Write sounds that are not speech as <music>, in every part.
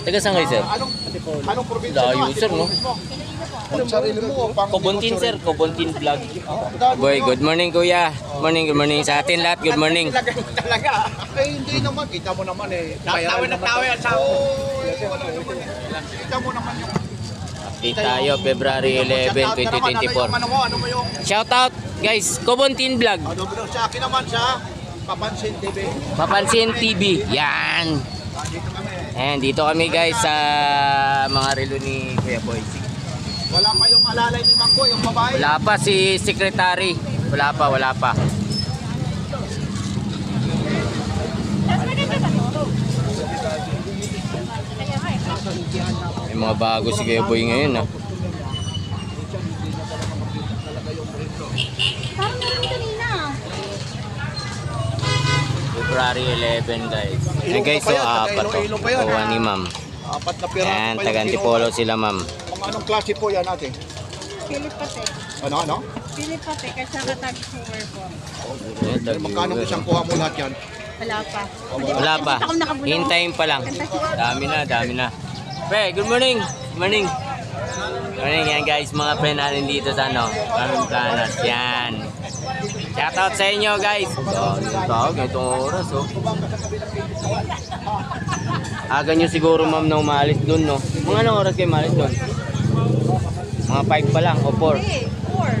Taga saan kayo, sir? Anong, anong probinsya Layo, mo? sir, no? Kobontin, sir. Kobontin vlog. Boy, good morning, kuya. Good morning, good morning sa atin lahat. Good morning. Talaga. Eh, hindi naman. Kita mo naman eh. Tawa na tawa yan sa Kita mo naman yung... Update tayo, February 11, Ano yung 2024. ano? Ano yung... Shout out, guys. Kobontin vlog. Ano sa akin naman sa Papansin TV. Papansin TV. Yan. Dito kami. And dito kami guys sa mga relo ni Kuya Boy. Wala pa yung alalay ni Mangko, yung babae. Wala pa si secretary. Wala pa, wala pa. May mga bago si Kuya Boy ngayon ah. February 11 guys. Ayan guys, so apat to. Iloilo pa yan, Kuha ni ma'am. Apat na piraso Ayan, pa taga Antipolo sila ma'am. Ang anong klase po yan natin? Philip Pate. Ano, ano? Philip Pate, kasi katag cover po. Ayan, Magkano po taga- siyang kuha mo lahat yan? Wala pa. Wala pa. Hintayin pa lang. Dami na, dami na. Pre, good morning. Good morning. Morning yan guys, mga pre natin dito sa ano, Carmen Planas. Yan. Shoutout sa inyo guys. Dami ng tao, ganitong oras oh. Aga nyo siguro ma'am na umalis dun no. Mga anong oras kayo umalis dun? Mga 5 pa lang o 4? Eh,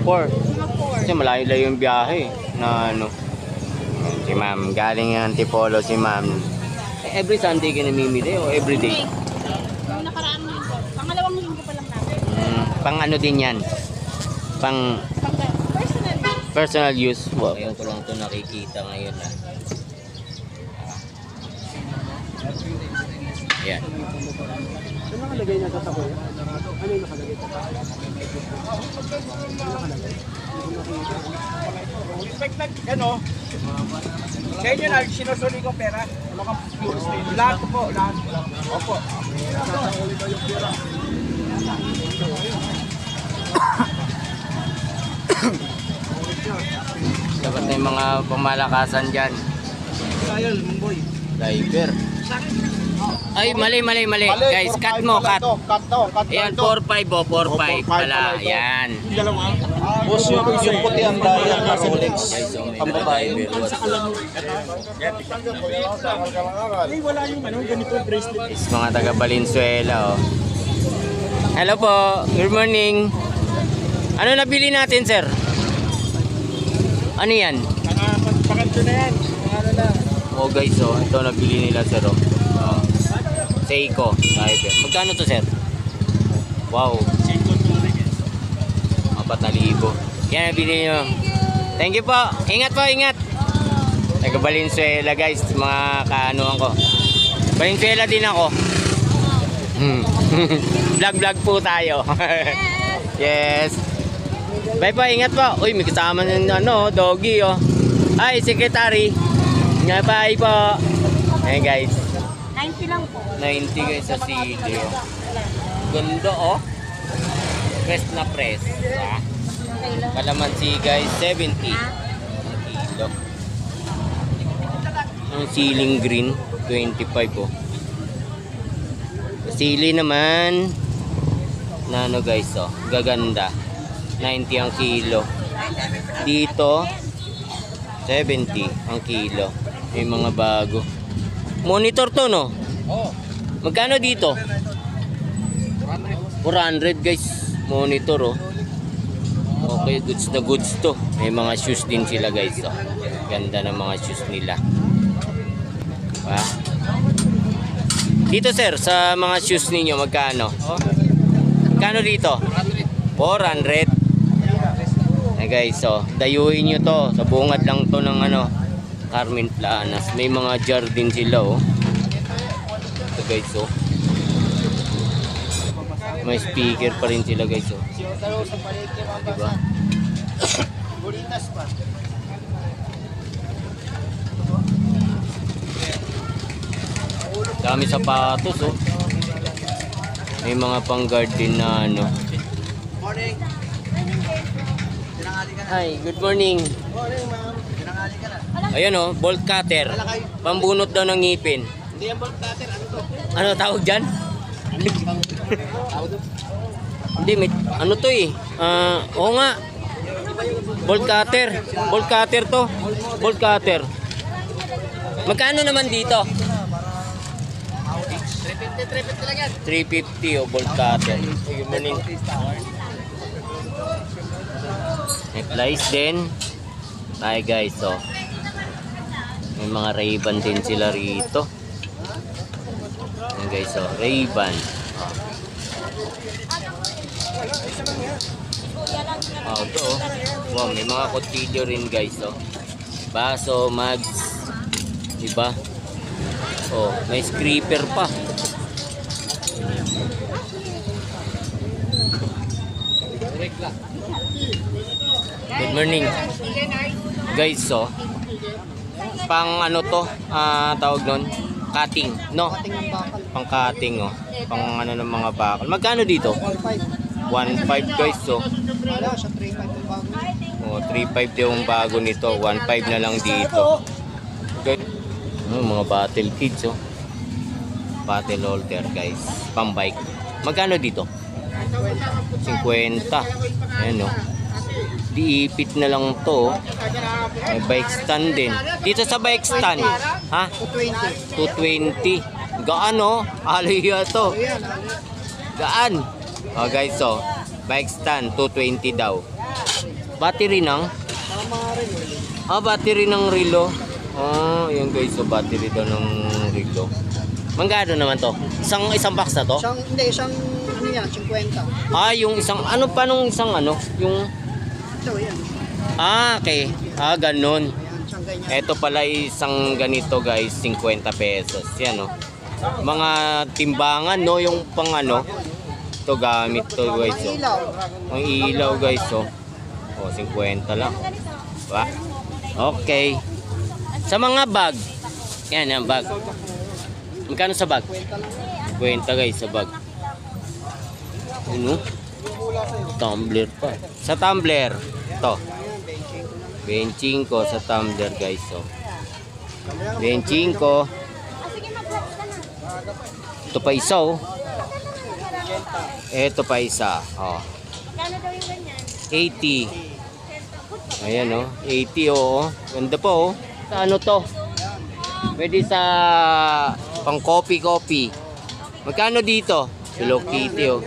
four. 4. Mga four. Kasi malayo-layo yung biyahe na ano. Si ma'am, galing yung Antipolo si ma'am. Eh, Every Sunday ka namimili o every day? Yung nakaraang linggo. Pangalawang linggo pa lang namin. Mm, pang ano din yan? Pang personal use? Wow. Ngayon ko lang ito nakikita ngayon ah. Yan. Ano? Sa inyo na, sinusuli ko pera. Lahat po, lahat. Opo. <coughs> Dapat na yung mga pamalakasan dyan. Sayal, Mumboy. Driver. Ay, mali, mali, mali. Guys, cut mo, cut. Cut to, cut to. Ayan, ito. 4-5 o, 4-5 4-5 pala. pala ito. Yan. Boss, yung, yung puti ang daya na Rolex. May mga driver. What's up? wala yung ano, ganito bracelet. Is mga taga Valenzuela oh. Hello po. Good morning. Ano nabili natin, sir? Ano yan? Pakanto na yan. Ano na. Oh guys, oh, ito nabili nila, sir. Oh. Oh. Seiko. Driver. Magkano to, sir? Wow. Apat na libo. Yan nabili nyo. Thank you po. Ingat po, ingat. Taga Valenzuela, guys. Mga kaanuan ko. Valenzuela din ako. Hmm. <laughs> Vlog-vlog po tayo. <laughs> yes. Bye po, ingat po. Uy, may kasama ng ano, doggy oh. Ay, secretary. Nga bye po. Ayan guys, 90 lang po. 90 guys sa sili oh. Ganda oh. Press na press. Ah. Kalamansi guys, 70 ang kilo. Ang siling green, 25 oh. Sili naman, na ano guys oh, gaganda. 90 ang kilo. Dito, 70 ang kilo. May mga bago. Monitor to no? Oo. Magkano dito? 400 guys. Monitor oh. Okay, goods na goods to. May mga shoes din sila guys. Oh. Ganda ng mga shoes nila. Diba? Dito sir, sa mga shoes ninyo, magkano? Magkano dito? 400. Eh guys, so, dayuhin nyo to. Sa bungad lang to ng ano, Carmen Planas. May mga jar din sila oh. Ito guys, oh. May speaker pa rin sila guys, oh. Diba? Buritas. Dami sapatos, oh. May mga pang garden na ano. Morning. Hi, good morning. Morning, ma'am. Tinangali ka na. Ayan oh, bolt cutter. Pambunot daw ng ngipin. Hindi yan bolt cutter. Ano to? Ano tawag dyan? Hindi, may, ano to eh. Ah, oo nga. Bolt cutter. Bolt cutter to. Bolt cutter. Magkano naman dito? 350 o bolt cutter. Sige mo ning. Necklace din. Ay guys, so. May mga Ray-Ban din sila rito. Ayan guys, so Ray-Ban. Oh. Oh, ito oh. Wow, may mga kutsilyo rin guys, oh. Baso, mags. Diba? Oh, may scraper pa. Good morning. Guys, so pang ano to, ah tawag nun, cutting, no? Pang cutting, oh. Pang ano ng mga bakal. Magkano dito? 1.5 guys, so. Wala, sa 3.5 yung bago. Oh, 3.5 yung bago nito. 1.5 na lang dito. Okay. Oh, mga battle kids, oh. Battle holder, guys. Pang bike. Magkano dito? 50. Ayan, oh. Diipit na lang to. oh. May bike stand din. Dito sa bike stand, ha? 220. 220. Gaan, oh. Aliya to. Gaan. Oh, guys, so. Bike stand, 220 daw. Battery ng? Ah, battery ng relo. Oh, yun guys, so battery daw ng relo. Manggano naman to? Isang isang box na to? Isang, hindi, isang, ano yan, 50. Ah, yung isang ano pa nung isang ano? Yung Yan. Ah, okay. Ah, ganun. Ito pala isang ganito guys, 50 pesos. Yan oh. Mga timbangan no, yung pang ano. Ito gamit to guys oh. Ilaw. Ang ilaw guys oh. Oh, 50 lang. Ba? Okay. Sa mga bag. Yan, yan bag. Magkano sa bag? 50 guys sa bag. Ano? Tumbler pa. Sa tumbler. Ito. 25 sa tumbler guys. Oh. 25. Ito pa isa oh. Ito pa isa. Oh. Kano daw yung ganyan? 80. Ayan oh, 80 oh. Ganda pa oh. Ano to? Pwede sa pang coffee coffee. Magkano dito? Hello Kitty oh.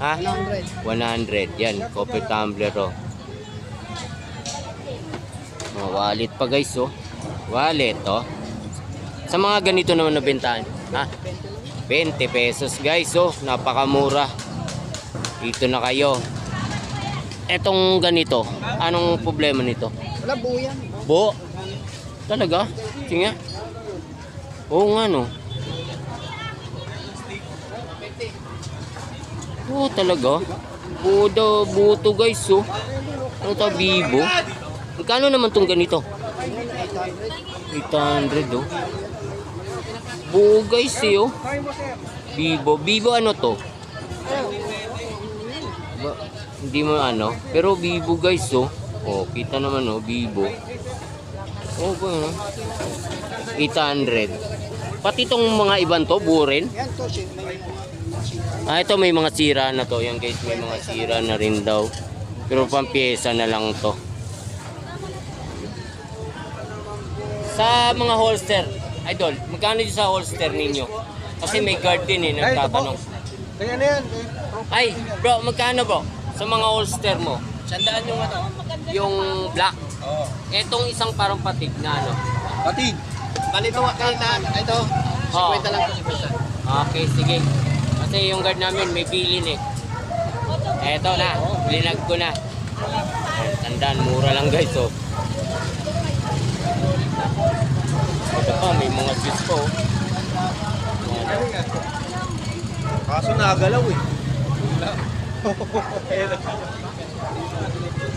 Ha? 100. 100. Yan, coffee tumbler oh. Oh, wallet pa guys oh. Wallet oh. Sa mga ganito naman na bentahan. Ha? 20 pesos guys oh. Napakamura. Dito na kayo. Etong ganito, anong problema nito? Wala, buo yan. Bo. Talaga? Sige nga. Oo nga no. Oo talaga. Buo daw, buo to guys oh. Ano to, Vivo? Magkano naman tong ganito? 800 oh. Buo guys eh oh. Vivo. Vivo ano to? Ba, hindi mo ano. Pero Vivo guys oh. Oh, kita naman oh, Vivo. Oh, ba no? 800. Pati tong mga ibang to, buo rin. Yan to, Ah, ito may mga sira na to. Yan guys, may mga sira na rin daw. Pero pang pyesa na lang to. Sa mga holster, idol, magkano sa holster ninyo? Kasi may guard din eh, nagtatanong. Kaya na yan. Ay, bro, magkano bro? Sa mga holster mo? Sandaan yung ano? Yung black. Oo. Etong isang parang patig na ano. Pati. Balito nga kayo na. Ito. Oo. 50 lang to, 50. Okay, sige. Kasi yung guard namin may bilin eh. Eto na, linag ko na. Tandaan, mura lang guys oh. Ito pa, may mga juice po. oh. Kaso nagalaw eh.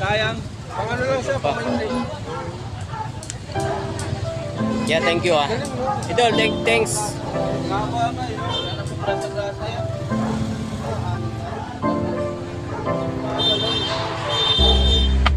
Sayang. Pang ano lang siya, pang Yeah, thank you ah. Idol, thank, thanks. Yun. Sobrang sa grasa yan.